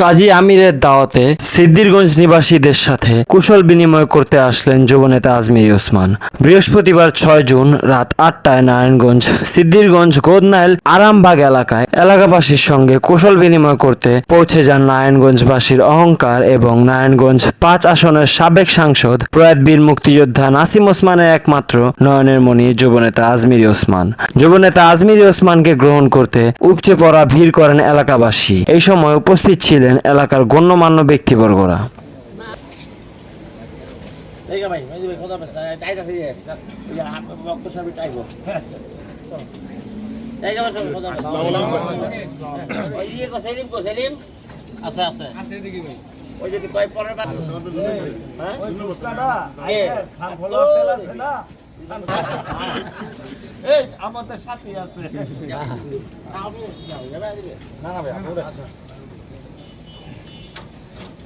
কাজী আমিরের দাওয়াতে সিদ্দিরগঞ্জ নিবাসীদের সাথে কুশল বিনিময় করতে আসলেন যুবনেতা আজমির ওসমান। বৃহস্পতিবার ছয় জুন রাত আটটায় নারায়ণগঞ্জ সিদ্দিরগঞ্জ গোদনাইল, আরামবাগ এলাকায় এলাকাবাসীর সঙ্গে কুশল বিনিময় করতে পৌঁছে যান নারায়ণগঞ্জবাসীর অহংকার এবং নারায়ণগঞ্জ পাঁচ আসনের সাবেক সাংসদ প্রয়াত বীর মুক্তিযোদ্ধা নাসিম ওসমানের একমাত্র নয়নের মণি যুবনেতা আজমির ওসমান। যুবনেতা আজমির ওসমানকে গ্রহণ করতে উপচে পড়া ভিড় করেন এলাকাবাসী। এই সময় উপস্থিত ছিলেন এলাকার গণ্যমান্য ব্যক্তিবর্গরা। আছে দেখি ভাই ওই কয় পরের বার হ্যাঁ? না? এই আমাদের সাথে আছে। না না ভাই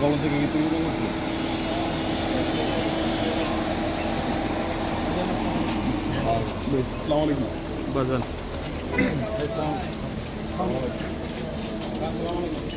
এই রান ও এই যা আসসালামু আলাইকুম। ভাই আসসালামু আলাইকুম। বাজান